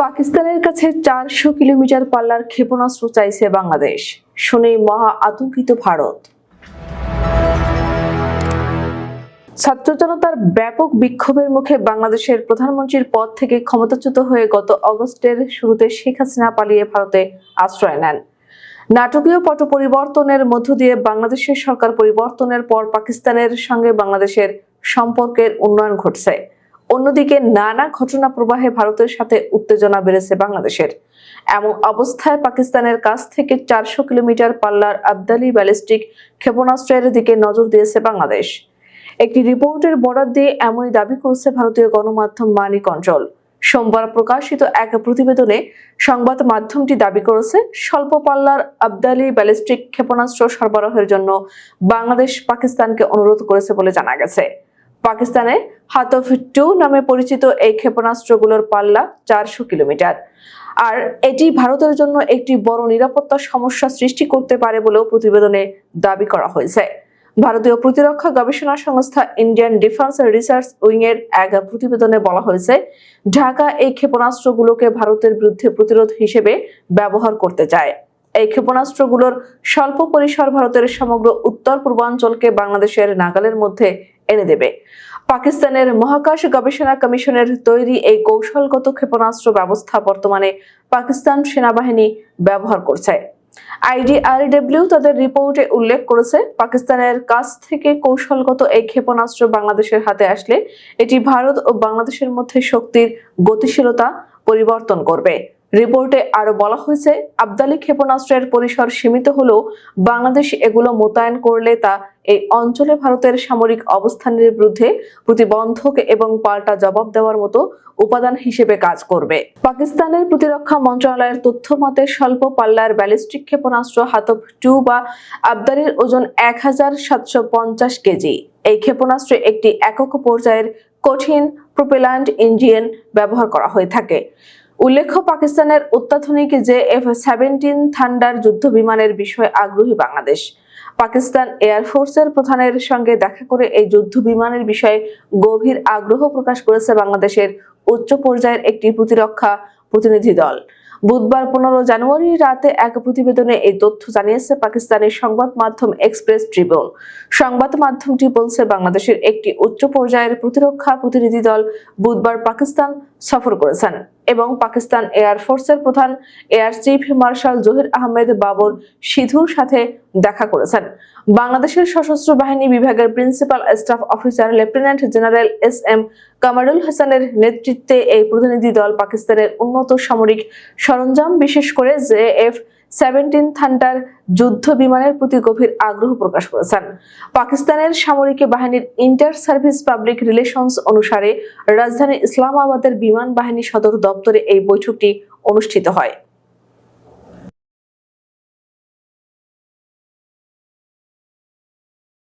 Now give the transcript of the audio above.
পাকিস্তানের কাছে চারশো কিলোমিটার পাল্লার ক্ষেপণাস্ত্র চাইছে বাংলাদেশ। শুনেই মহা আতঙ্কিত ভারত। ছাত্র জনতার ব্যাপক বিক্ষোভের মুখে বাংলাদেশের প্রধানমন্ত্রীর পদ থেকে ক্ষমতাচ্যুত হয়ে গত অগস্টের শুরুতে শেখ হাসিনা পালিয়ে ভারতে আশ্রয় নেন। নাটকীয় পট পরিবর্তনের মধ্য দিয়ে বাংলাদেশের সরকার পরিবর্তনের পর পাকিস্তানের সঙ্গে বাংলাদেশের সম্পর্কের উন্নয়ন ঘটছে। অন্যদিকে নানা ঘটনা প্রবাহে ভারতের সাথে উত্তেজনা বেড়েছে বাংলাদেশের। এমন অবস্থায় পাকিস্তানের কাছ থেকে চারশো কিলোমিটার পাল্লার আবদালি ব্যালিস্টিক ক্ষেপণাস্ত্রের দিকে নজর দিয়েছে বাংলাদেশ। একটি রিপোর্টের বরাদ দিয়ে এমনই দাবি করেছে ভারতীয় গণমাধ্যম মানি কন্ট্রোল। সোমবার প্রকাশিত এক প্রতিবেদনে সংবাদ মাধ্যমটি দাবি করেছে, স্বল্প পাল্লার আবদালি ব্যালিস্টিক ক্ষেপণাস্ত্র সরবরাহের জন্য বাংলাদেশ পাকিস্তানকে অনুরোধ করেছে বলে জানা গেছে। পাকিস্তানে হাতফ টু নামে পরিচিত এই ক্ষেপণাস্ত্রগুলোর পাল্লা চারশো কিলোমিটার। আর এটি ভারতের জন্য একটি বড় নিরাপত্তা সমস্যা সৃষ্টি করতে পারে বলেও প্রতিবেদনে দাবি করা হয়েছে। ভারতীয় প্রতিরক্ষা গবেষণা সংস্থা ইন্ডিয়ান ডিফেন্স রিসার্চ উইং এর এক প্রতিবেদনে বলা হয়েছে, ঢাকা এই ক্ষেপণাস্ত্রগুলোকে ভারতের বিরুদ্ধে প্রতিরোধ হিসেবে ব্যবহার করতে চায়। এই ক্ষেপণাস্ত্রগুলোর স্বল্প পরিসর ভারতের সমগ্র উত্তর পূর্বাঞ্চলকে বাংলাদেশের নাগালের মধ্যে এনে দেবে। পাকিস্তানের মহাকাশ গবেষণা কমিশনের তৈরি এই কৌশলগত ক্ষেপণাস্ত্র ব্যবস্থা বর্তমানে পাকিস্তান সেনাবাহিনী ব্যবহার করছে। আইডিআরডব্লিউ তাদের রিপোর্টে উল্লেখ করেছে, পাকিস্তানের কাছ থেকে কৌশলগত এই ক্ষেপণাস্ত্র বাংলাদেশের হাতে আসলে এটি ভারত ও বাংলাদেশের মধ্যে শক্তির গতিশীলতা পরিবর্তন করবে। রিপোর্টে আরও বলা হয়েছে, আবদালি ক্ষেপণাস্ত্রের পরিসর সীমিত হলেও বাংলাদেশ এগুলো মোতায়েন করলে তা এই অঞ্চলে ভারতের সামরিক অবস্থানের বিরুদ্ধে প্রতিবন্ধক এবং পাল্টা জবাব দেওয়ার মতো উপাদান হিসেবে কাজ করবে। পাকিস্তানের প্রতিরক্ষা মন্ত্রণালয়ের তথ্য মতে, স্বল্প পাল্লার ব্যালিস্টিক ক্ষেপণাস্ত্র হাতব টু বা আবদালির ওজন এক হাজার সাতশো পঞ্চাশ কেজি। এই ক্ষেপণাস্ত্রে একটি একক পর্যায়ের কঠিন প্রোপেল্যান্ট ইঞ্জিন ব্যবহার করা হয়ে থাকে। উল্লেখ্য, পাকিস্তানের অত্যাধুনিক যে এফ সেভেন্টিন থান্ডার যুদ্ধ বিমানের বিষয়ে আগ্রহী বাংলাদেশ। পাকিস্তান এয়ারফোর্সের প্রধানের সঙ্গে দেখা করে এই যুদ্ধ বিমানের বিষয়ে গভীর আগ্রহ প্রকাশ করেছে বাংলাদেশের উচ্চ পর্যায়ের একটি প্রতিরক্ষা প্রতিনিধি দল। বুধবার পনেরো জানুয়ারি রাতে এক প্রতিবেদনে এই তথ্য জানিয়েছে পাকিস্তানের সংবাদ মাধ্যম এক্সপ্রেস ট্রিবিউন। সংবাদ মাধ্যমটি বলছে, বাংলাদেশের একটি উচ্চ পর্যায়ের প্রতিরক্ষা প্রতিনিধি দল বুধবার পাকিস্তান সফর করেছেন এবং পাকিস্তান এয়ারফোর্সের প্রধান air chief marshal Zaheer Ahmed Babar সিধুর সাথে দেখা করেছেন। বাংলাদেশের সশস্ত্র বাহিনী বিভাগের principal staff officer lieutenant general S M Kamrul হাসানের নেতৃত্বে এই প্রতিনিধি দল পাকিস্তানের উন্নত সামরিক সরঞ্জাম, বিশেষ করে জে এফ সেভেন্টিন থান্ডার যুদ্ধ বিমানের প্রতি গভীর আগ্রহ প্রকাশ করেছেন। পাকিস্তানের সামরিক বাহিনীর ইন্টার সার্ভিস পাবলিক রিলেশনস অনুসারে রাজধানী ইসলামাবাদের বিমান বাহিনী সদর দপ্তরে এই বৈঠকটি অনুষ্ঠিত হয়।